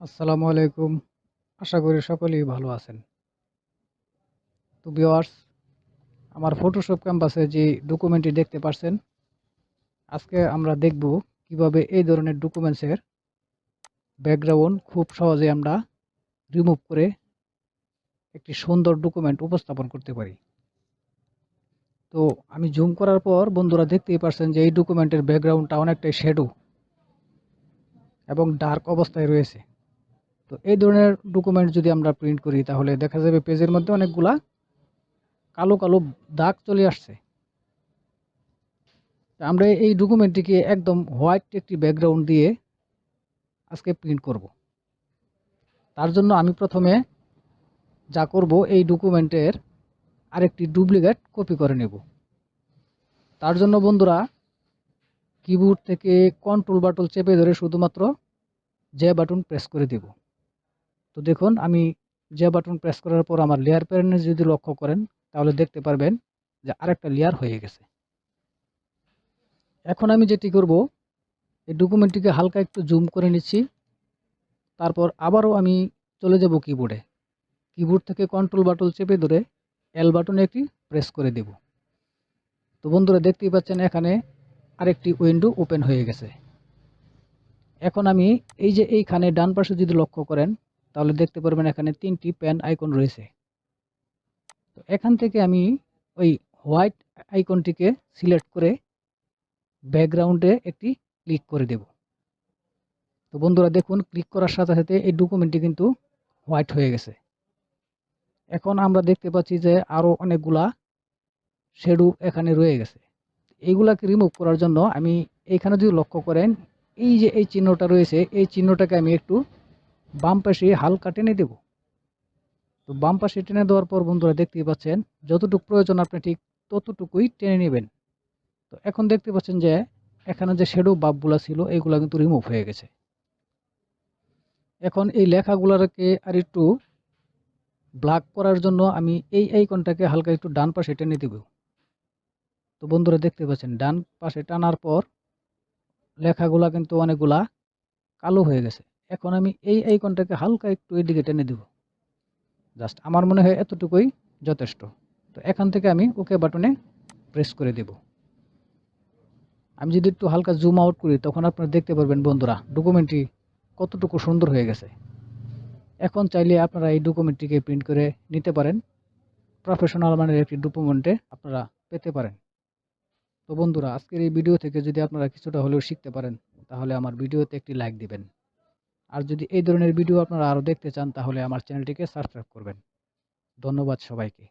আসসালামু আলাইকুম। আশা করি সকলেই ভালো আছেন। তো ভিউয়ার্স আমার ফটোশপ ক্যাম্পাসে যে ডকুমেন্টটি দেখতে পারছেন, আজকে আমরা দেখব কীভাবে এই ধরনের ডকুমেন্টসের ব্যাকগ্রাউন্ড খুব সহজে আমরা রিমুভ করে একটি সুন্দর ডকুমেন্ট উপস্থাপন করতে পারি। তো আমি জুম করার পর বন্ধুরা দেখতেই পারছেন যে এই ডকুমেন্টের ব্যাকগ্রাউন্ডটা অনেকটাই শ্যাডো এবং ডার্ক অবস্থায় রয়েছে। তো এই ধরনের ডকুমেন্ট যদি আমরা প্রিন্ট করি তাহলে দেখা যাবে পেজের মধ্যে অনেকগুলা কালো, কালো দাগ চলে আসছে। আমরা এই ডকুমেন্টটিকে একদম হোয়াইট একটি ব্যাকগ্রাউন্ড দিয়ে আজকে প্রিন্ট করব। তার জন্য আমি প্রথমে যা করব এই ডকুমেন্টের আরেকটি ডুপ্লিকেট কপি করে নেব। তার জন্য বন্ধুরা কিবোর্ড থেকে কন্ট্রোল বাটন চেপে ধরে শুধুমাত্র যে বাটন প্রেস করে দেব। তো দেখুন, আমি যে বাটন প্রেস করার পর আমার লেয়ার প্যানেলে যদি লক্ষ্য করেন, তাহলে দেখতে পারবেন যে আরেকটা লেয়ার হয়ে গেছে। এখন আমি যেটি করব, এই ডকুমেন্টটিকে হালকা একটু জুম করে নিচ্ছি। তারপর আবারও আমি চলে যাব কিবোর্ডে। কিবোর্ড থেকে কন্ট্রোল বাটন চেপে ধরে এল বাটনে একটি প্রেস করে দেব। তো বন্ধুরা, দেখতেই পাচ্ছেন এখানে আরেকটি উইন্ডো ওপেন হয়ে গেছে। এখন আমি এই যে এইখানে ডান পাশে যদি লক্ষ্য করেন তাহলে দেখতে পারবেন এখানে তিনটি পেন আইকন রয়েছে। তো এখান থেকে আমি ওই হোয়াইট আইকনটিকে সিলেক্ট করে ব্যাকগ্রাউন্ডে একটি ক্লিক করে দেব। তো বন্ধুরা দেখুন ক্লিক করার সাথে, সাথে এই ডকুমেন্টটি কিন্তু হোয়াইট হয়ে গেছে। এখন আমরা দেখতে পাচ্ছি যে আরও অনেকগুলা শেডু এখানে রয়ে গেছে। এইগুলাকে রিমুভ করার জন্য আমি এইখানে যদি লক্ষ্য করেন এই যে এই চিহ্নটা রয়েছে এই চিহ্নটাকে আমি একটু বাম পাশে হালকা টেনে দেব। তো বাম পাশে টেনে দেওয়ার পর বন্ধুরা দেখতেই পাচ্ছেন, যতটুকু প্রয়োজন আপনি ঠিক ততটুকুই টেনে নেবেন। তো এখন দেখতে পাচ্ছেন যে, এখানে যে শেডো বাবগুলা ছিল এইগুলা কিন্তু রিমুভ হয়ে গেছে। এখন এই লেখাগুলোকে আর একটু ব্ল্যাক করার জন্য আমি এই আইকনটাকে হালকা একটু ডান পাশে টেনে দেব। তো বন্ধুরা দেখতে পাচ্ছেন, ডান পাশে টানার পর লেখাগুলা কিন্তু অনেকগুলা কালো হয়ে গেছে। এখন আমি এই আইকনটাকে হালকা একটু এদিকে টেনে দেব। জাস্ট আমার মনে হয় এতটুকুই যথেষ্ট। তো এখান থেকে আমি ওকে বাটনে প্রেস করে দেব। আমি যদি একটু হালকা জুম আউট করি, তখন আপনারা দেখতে পারবেন বন্ধুরা ডকুমেন্টটি কতটুকু সুন্দর হয়ে গেছে। এখন চাইলে আপনারা এই ডকুমেন্টটিকে প্রিন্ট করে নিতে পারেন। প্রফেশনাল মানের একটি ডকুমেন্টে আপনারা পেতে পারেন। তো বন্ধুরা, আজকের এই ভিডিও থেকে যদি আপনারা কিছুটা হলেও শিখতে পারেন, তাহলে আমার ভিডিওতে একটি লাইক দিবেন। আর যদি এই ধরনের ভিডিও আপনারা আরও দেখতে চান, তাহলে আমার চ্যানেলটিকে সাবস্ক্রাইব করবেন। ধন্যবাদ সবাইকে।